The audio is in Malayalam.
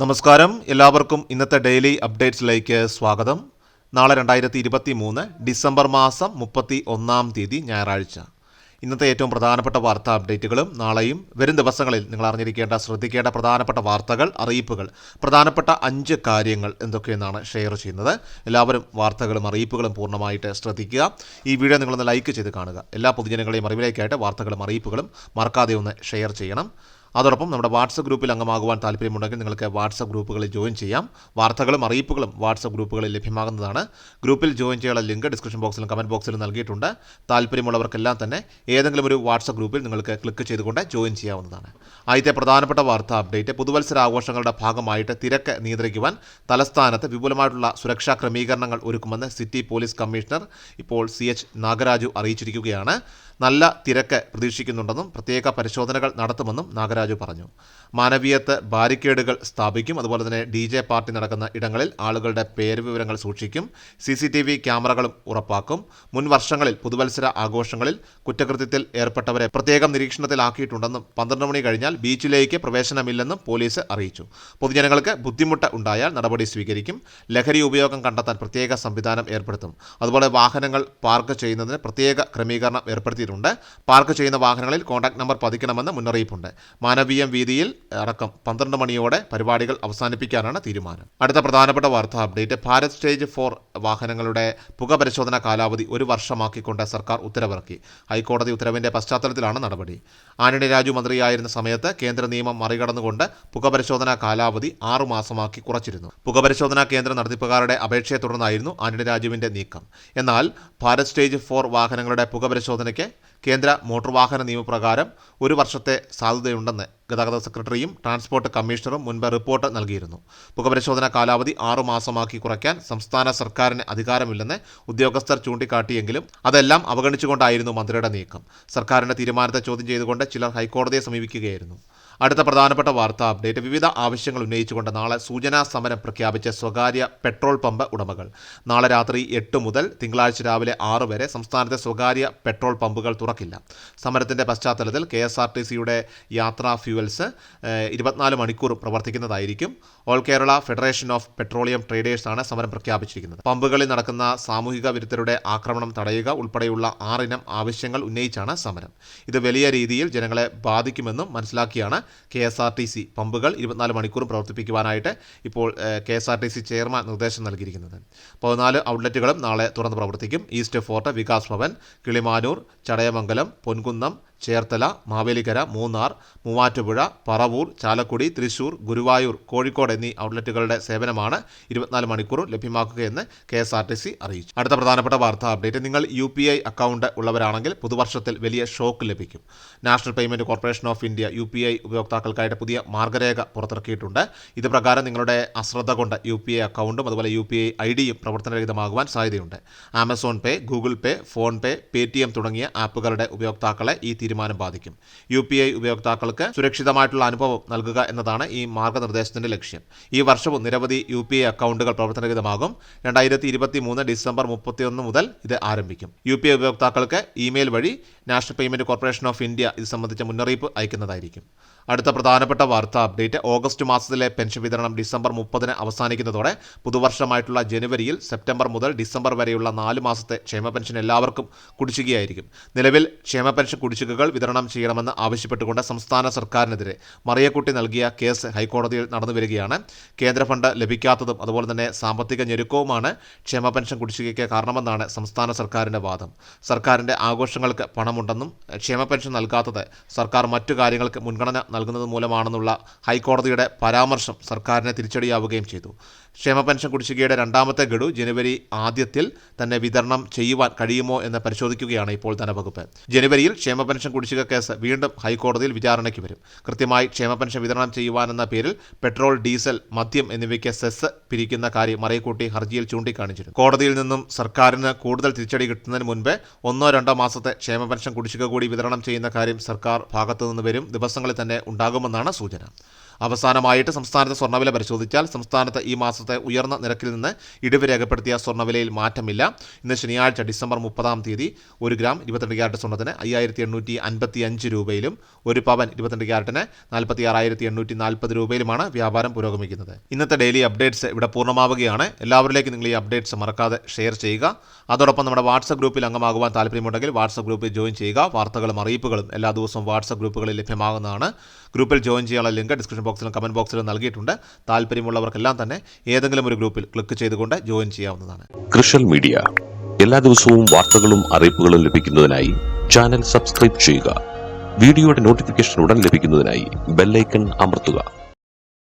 നമസ്കാരം. എല്ലാവർക്കും ഇന്നത്തെ ഡെയിലി അപ്ഡേറ്റ്സിലേക്ക് സ്വാഗതം. നാളെ രണ്ടായിരത്തി ഇരുപത്തി മൂന്ന് ഡിസംബർ മാസം മുപ്പത്തി ഒന്നാം തീയതി ഞായറാഴ്ച. ഇന്നത്തെ ഏറ്റവും പ്രധാനപ്പെട്ട വാർത്താ അപ്ഡേറ്റുകളും നാളെയും വരും ദിവസങ്ങളിൽ നിങ്ങൾ അറിഞ്ഞിരിക്കേണ്ട ശ്രദ്ധിക്കേണ്ട പ്രധാനപ്പെട്ട വാർത്തകൾ അറിയിപ്പുകൾ പ്രധാനപ്പെട്ട അഞ്ച് കാര്യങ്ങൾ എന്തൊക്കെയെന്നാണ് ഷെയർ ചെയ്യുന്നത്. എല്ലാവരും വാർത്തകളും അറിയിപ്പുകളും പൂർണമായിട്ട് ശ്രദ്ധിക്കുക. ഈ വീഡിയോ നിങ്ങളൊന്ന് ലൈക്ക് ചെയ്ത് കാണുക. എല്ലാ പൊതുജനങ്ങളെയും അറിവിലേക്കായിട്ട് വാർത്തകളും അറിയിപ്പുകളും മറക്കാതെ ഒന്ന് ഷെയർ ചെയ്യണം. അതോടൊപ്പം നമ്മുടെ വാട്സപ്പ് ഗ്രൂപ്പിൽ അംഗമാകുവാൻ താല്പര്യമുണ്ടെങ്കിൽ നിങ്ങൾക്ക് വാട്സപ്പ് ഗ്രൂപ്പുകളിൽ ജോയിൻ ചെയ്യാം. വാർത്തകളും അറിയിപ്പുകളും വാട്സപ്പ് ഗ്രൂപ്പുകളിൽ ലഭ്യമാകുന്നതാണ്. ഗ്രൂപ്പിൽ ജോയിൻ ചെയ്യാനുള്ള ലിങ്ക് ഡിസ്ക്രിപ്ഷൻ ബോക്സിലും കമന്റ് ബോക്സിലും നൽകിയിട്ടുണ്ട്. താല്പര്യമുള്ളവർക്കെല്ലാം തന്നെ ഏതെങ്കിലും ഒരു വാട്സപ്പ് ഗ്രൂപ്പിൽ നിങ്ങൾക്ക് ക്ലിക്ക് ചെയ്തുകൊണ്ട് ജോയിൻ ചെയ്യാവുന്നതാണ്. ആദ്യത്തെ പ്രധാനപ്പെട്ട വാർത്താ അപ്ഡേറ്റ് പുതുവത്സര ആഘോഷങ്ങളുടെ ഭാഗമായിട്ട് തിരക്ക് നിയന്ത്രിക്കുവാൻ തലസ്ഥാനത്ത് വിപുലമായിട്ടുള്ള സുരക്ഷാ ക്രമീകരണങ്ങൾ ഒരുക്കുമെന്ന് സിറ്റി പോലീസ് കമ്മീഷണർ ഇപ്പോൾ സി എച്ച് നാഗരാജു അറിയിച്ചിരിക്കുകയാണ്. നല്ല തിരക്ക് പ്രതീക്ഷിക്കുന്നുണ്ടെന്നും പ്രത്യേക പരിശോധനകൾ നടത്തുമെന്നും നാഗരാജു പറഞ്ഞു. മാനവീയത്ത് ബാരിക്കേഡുകൾ സ്ഥാപിക്കും. അതുപോലെ തന്നെ ഡി ജെ പാർട്ടി നടക്കുന്ന ഇടങ്ങളിൽ ആളുകളുടെ പേര് വിവരങ്ങൾ സൂക്ഷിക്കും. സി സി ടി വി ക്യാമറകളും ഉറപ്പാക്കും. മുൻ വർഷങ്ങളിൽ പുതുവത്സര ആഘോഷങ്ങളിൽ കുറ്റകൃത്യത്തിൽ ഏർപ്പെട്ടവരെ പ്രത്യേകം നിരീക്ഷണത്തിലാക്കിയിട്ടുണ്ടെന്നും പന്ത്രണ്ട് മണി കഴിഞ്ഞാൽ ബീച്ചിലേക്ക് പ്രവേശനമില്ലെന്നും പോലീസ് അറിയിച്ചു. പൊതുജനങ്ങൾക്ക് ബുദ്ധിമുട്ട് ഉണ്ടായാൽ നടപടി സ്വീകരിക്കും. ലഹരി ഉപയോഗം കണ്ടെത്താൻ പ്രത്യേക സംവിധാനം ഏർപ്പെടുത്തും. അതുപോലെ വാഹനങ്ങൾ പാർക്ക് ചെയ്യുന്നതിന് പ്രത്യേക ക്രമീകരണം ഏർപ്പെടുത്തിയിട്ടുണ്ട്. പാർക്ക് ചെയ്യുന്ന വാഹനങ്ങളിൽ കോൺടാക്ട് നമ്പർ പതിക്കണമെന്ന് മുന്നറിയിപ്പുണ്ട്. മാനവീയം വീതിയിൽ അടക്കം പന്ത്രണ്ട് മണിയോടെ പരിപാടികൾ അവസാനിപ്പിക്കാനാണ് തീരുമാനം. അടുത്ത പ്രധാനപ്പെട്ട വാർത്താ അപ്ഡേറ്റ് ഭാരത് സ്റ്റേജ് ഫോർ വാഹനങ്ങളുടെ പുക പരിശോധന കാലാവധി ഒരു വർഷമാക്കിക്കൊണ്ട് സർക്കാർ ഉത്തരവിറക്കി. ഹൈക്കോടതി ഉത്തരവിന്റെ പശ്ചാത്തലത്തിലാണ് നടപടി. ആന്റണി രാജു മന്ത്രിയായിരുന്ന സമയത്ത് കേന്ദ്ര നിയമം മറികടന്നുകൊണ്ട് പുകപരിശോധനാ കാലാവധി ആറു മാസമാക്കി കുറച്ചിരുന്നു. പുകപരിശോധനാ കേന്ദ്ര നടത്തിപ്പുകാരുടെ അപേക്ഷയെ തുടർന്നായിരുന്നു ആന്റണി രാജുവിന്റെ നീക്കം. എന്നാൽ ഭാരത് സ്റ്റേജ് ഫോർ വാഹനങ്ങളുടെ പുകപരിശോധനയ്ക്ക് കേന്ദ്ര മോട്ടോർ വാഹന നിയമപ്രകാരം ഒരു വർഷത്തെ സാധ്യതയുണ്ടെന്ന് ഗതാഗത സെക്രട്ടറിയും ട്രാൻസ്പോർട്ട് കമ്മീഷണറും മുൻപ് റിപ്പോർട്ട് നൽകിയിരുന്നു. പുകപരിശോധന കാലാവധി ആറു മാസമാക്കി കുറയ്ക്കാൻ സംസ്ഥാന സർക്കാരിന് അധികാരമില്ലെന്ന് ഉദ്യോഗസ്ഥർ ചൂണ്ടിക്കാട്ടിയെങ്കിലും അതെല്ലാം അവഗണിച്ചുകൊണ്ടായിരുന്നു മന്ത്രിയുടെ നീക്കം. സർക്കാരിന്റെ തീരുമാനത്തെ ചോദ്യം ചെയ്തുകൊണ്ട് ചിലർ ഹൈക്കോടതിയെ സമീപിക്കുകയായിരുന്നു. അടുത്ത പ്രധാനപ്പെട്ട വാർത്താ അപ്ഡേറ്റ്. വിവിധ ആവശ്യങ്ങൾ ഉന്നയിച്ചുകൊണ്ട് നാളെ സൂചനാ സമരം പ്രഖ്യാപിച്ച സ്വകാര്യ പെട്രോൾ പമ്പ് ഉടമകൾ. നാളെ രാത്രി എട്ട് മുതൽ തിങ്കളാഴ്ച രാവിലെ ആറ് വരെ സംസ്ഥാനത്തെ സ്വകാര്യ പെട്രോൾ പമ്പുകൾ തുറക്കില്ല. സമരത്തിന്റെ പശ്ചാത്തലത്തിൽ കെ എസ് ആർ ടി സിയുടെ യാത്രാ ഫ്യൂവൽസ് ഇരുപത്തിനാല് മണിക്കൂറും പ്രവർത്തിക്കുന്നതായിരിക്കും. All Kerala federation of petroleum ട്രേഡേഴ്സാണ് സമരം പ്രഖ്യാപിച്ചിരിക്കുന്നത്. പമ്പുകളിൽ നടക്കുന്ന സാമൂഹിക വിരുദ്ധരുടെ ആക്രമണം തടയുക ഉൾപ്പെടെയുള്ള ആറിനം ആവശ്യങ്ങൾ ഉന്നയിച്ചാണ് സമരം. ഇത് വലിയ രീതിയിൽ ജനങ്ങളെ ബാധിക്കുമെന്നും മനസ്സിലാക്കിയാണ് K S R T C പമ്പുകൾ ഇരുപത്തിനാല് മണിക്കൂറും പ്രവർത്തിപ്പിക്കുവാനായിട്ട് ഇപ്പോൾ K S R T C chairman നിർദ്ദേശം നൽകിയിരിക്കുന്നത്. പതിനാല് ഔട്ട്ലെറ്റുകളും നാളെ തുറന്ന് പ്രവർത്തിക്കും. ഈസ്റ്റ് ഫോർട്ട് വികാസ് ഭവൻ കിളിമാനൂർ ചടയമംഗലം പൊൻകുന്നം ചേർത്തല മാവേലിക്കര മൂന്നാർ മൂവാറ്റുപുഴ പറവൂർ ചാലക്കുടി തൃശൂർ ഗുരുവായൂർ കോഴിക്കോട് എന്നീ ഔട്ട്ലെറ്റുകളുടെ സേവനമാണ് ഇരുപത്തിനാല് മണിക്കൂറും ലഭ്യമാക്കുകയെന്ന് K S R T C അറിയിച്ചു. അടുത്ത പ്രധാനപ്പെട്ട വാർത്താ അപ്ഡേറ്റ് നിങ്ങൾ യു പി ഐ അക്കൗണ്ട് ഉള്ളവരാണെങ്കിൽ പുതുവർഷത്തിൽ വലിയ ഷോക്ക് ലഭിക്കും. National payment corporation of India U P I ഉപയോക്താക്കൾക്കായിട്ട് പുതിയ മാർഗരേഖ പുറത്തിറക്കിയിട്ടുണ്ട്. ഇത് പ്രകാരം നിങ്ങളുടെ അശ്രദ്ധ കൊണ്ട് യു പി ഐ അക്കൗണ്ടും അതുപോലെ യു പി ഐ ഐ ഡിയും പ്രവർത്തനരഹിതമാകുവാൻ സാധ്യതയുണ്ട്. Amazon pay Google pay PhonePe Paytm തുടങ്ങിയ ആപ്പുകളുടെ ഉപയോക്താക്കളെ ഈ തീരുമാനം ബാധിക്കും. യു പി ഐ ഉപയോക്താക്കൾക്ക് സുരക്ഷിതമായിട്ടുള്ള അനുഭവം നൽകുക എന്നതാണ് ഈ മാർഗനിർദ്ദേശത്തിന്റെ ലക്ഷ്യം. ഈ വർഷവും നിരവധി യു പി ഐ അക്കൗണ്ടുകൾ പ്രവർത്തനരഹിതമാകും. രണ്ടായിരത്തി ഇരുപത്തി മൂന്ന് ഡിസംബർ മുപ്പത്തിയൊന്ന് മുതൽ ഇത് ആരംഭിക്കും. യു പി ഐ ഉപയോക്താക്കൾക്ക് ഇമെയിൽ വഴി national payment corporation of India ഇത് സംബന്ധിച്ച മുന്നറിയിപ്പ് അയക്കുന്നതായിരിക്കും. അടുത്ത പ്രധാനപ്പെട്ട വാർത്താ അപ്ഡേറ്റ്. ഓഗസ്റ്റ് മാസത്തിലെ പെൻഷൻ വിതരണം ഡിസംബർ മുപ്പതിന് അവസാനിക്കുന്നതോടെ പുതുവർഷമായിട്ടുള്ള ജനുവരിയിൽ സെപ്റ്റംബർ മുതൽ ഡിസംബർ വരെയുള്ള നാല് മാസത്തെ ക്ഷേമ പെൻഷൻ എല്ലാവർക്കും കുടിശ്ശികയായിരിക്കും. നിലവിൽ ക്ഷേമ പെൻഷൻ കുടിശ്ശികകൾ വിതരണം ചെയ്യണമെന്ന് ആവശ്യപ്പെട്ടുകൊണ്ട് സംസ്ഥാന സർക്കാരിനെതിരെ മറിയക്കുട്ടി നൽകിയ കേസ് ഹൈക്കോടതിയിൽ നടന്നു വരികയാണ്. കേന്ദ്ര ഫണ്ട് ലഭിക്കാത്തതും അതുപോലെ തന്നെ സാമ്പത്തിക ഞെരുക്കവുമാണ് ക്ഷേമ പെൻഷൻ കുടിശ്ശികയ്ക്ക് കാരണമെന്നാണ് സംസ്ഥാന സർക്കാരിന്റെ വാദം. സർക്കാരിന്റെ ആഘോഷങ്ങൾക്ക് പണമുണ്ടെന്നും ക്ഷേമ പെൻഷൻ നൽകാത്തത് സർക്കാർ മറ്റു കാര്യങ്ങൾക്ക് മുൻഗണന നൽകുന്നത് മൂലമാണെന്നുള്ള ഹൈക്കോടതിയുടെ പരാമർശം സർക്കാരിനെ തിരിച്ചടിയാവുകയും ചെയ്തു. ക്ഷേമ പെൻഷൻ കുടിശ്ശികയുടെ രണ്ടാമത്തെ ഗഡു ജനുവരി ആദ്യത്തിൽ തന്നെ വിതരണം ചെയ്യുവാൻ കഴിയുമോ എന്ന് പരിശോധിക്കുകയാണ് ഇപ്പോൾ ധനവകുപ്പ്. ജനുവരിയിൽ ക്ഷേമ പെൻഷൻ കുടിശ്ശിക കേസ് വീണ്ടും ഹൈക്കോടതിയിൽ വിചാരണയ്ക്ക് വരും. കൃത്യമായി ക്ഷേമ പെൻഷൻ വിതരണം ചെയ്യുവാനെന്ന പേരിൽ പെട്രോൾ ഡീസൽ മദ്യം എന്നിവയ്ക്ക് സെസ് പിരിക്കുന്ന കാര്യം മറയക്കൂട്ടി ഹർജിയിൽ ചൂണ്ടിക്കാണിച്ചിരുന്നു. കോടതിയിൽ നിന്നും സർക്കാരിന് കൂടുതൽ തിരിച്ചടി കിട്ടുന്നതിന് മുൻപ് ഒന്നോ രണ്ടോ മാസത്തെ ക്ഷേമ പെൻഷൻ കുടിശ്ശിക കൂടി വിതരണം ചെയ്യുന്ന കാര്യം സർക്കാർ ഭാഗത്തു നിന്ന് വരും. ദിവസങ്ങളിൽ തന്നെ ഉണ്ടാകുമെന്നാണ് സൂചന. അവസാനമായിട്ട് സംസ്ഥാനത്തെ സ്വർണവില പരിശോധിച്ചാൽ സംസ്ഥാനത്ത് ഈ മാസത്തെ ഉയർന്ന നിരക്കിൽ നിന്ന് ഇടിവ് രേഖപ്പെടുത്തിയ സ്വർണവിലയിൽ മാറ്റമില്ല. ഇന്ന് ശനിയാഴ്ച ഡിസംബർ മുപ്പതാം തീയതി ഒരു ഗ്രാം ഇരുപത്തിരണ്ട് ക്യാരറ്റ് സ്വർണത്തിന് അയ്യായിരത്തി എണ്ണൂറ്റി അൻപത്തി അഞ്ച് രൂപയിലും ഒരു പവൻ ഇരുപത്തിരണ്ട് ക്യാരറ്റിന് നാൽപ്പത്തി ആറായിരത്തി എണ്ണൂറ്റി നാൽപ്പത് രൂപയിലുമാണ് വ്യാപാരം പുരോഗമിക്കുന്നത്. ഇന്നത്തെ ഡെയിലി അപ്ഡേറ്റ്സ് ഇവിടെ പൂർണമാവുകയാണ്. എല്ലാവരിലേക്കും നിങ്ങൾ ഈ അപ്ഡേറ്റ്സ് മറക്കാതെ ഷെയർ ചെയ്യുക. അതോടൊപ്പം നമ്മുടെ വാട്സപ്പ് ഗ്രൂപ്പിൽ അംഗമാകുവാൻ താല്പര്യമുണ്ടെങ്കിൽ വാട്സപ്പ് ഗ്രൂപ്പിൽ ജോയിൻ ചെയ്യുക. വാർത്തകളും അറിയിപ്പുകളും എല്ലാ ദിവസവും വാട്സപ്പ് ഗ്രൂപ്പുകളിൽ ലഭ്യമാകുന്നതാണ്. ഗ്രൂപ്പിൽ ജോയിൻ ചെയ്യാനുള്ള ലിങ്ക് ഡിസ്ക്രിപ്ഷൻ ബോക്സിലും കമന്റ് ബോക്സിലും നൽകിയിട്ടുണ്ട്. താല്പര്യമുള്ളവർക്കെല്ലാം തന്നെ ഏതെങ്കിലും ഒരു ഗ്രൂപ്പിൽ ക്ലിക്ക് ചെയ്തുകൊണ്ട് ജോയിൻ ചെയ്യാവുന്നതാണ്. കൃഷൽ മീഡിയ. എല്ലാ ദിവസവും വാർത്തകളും അറിയിപ്പുകളും ലഭിക്കുന്നതിനായി ചാനൽ സബ്സ്ക്രൈബ് ചെയ്യുക. വീഡിയോയുടെ നോട്ടിഫിക്കേഷൻ ഉടൻ ലഭിക്കുന്നതിനായി ബെല്ലൈക്കൺ അമർത്തുക.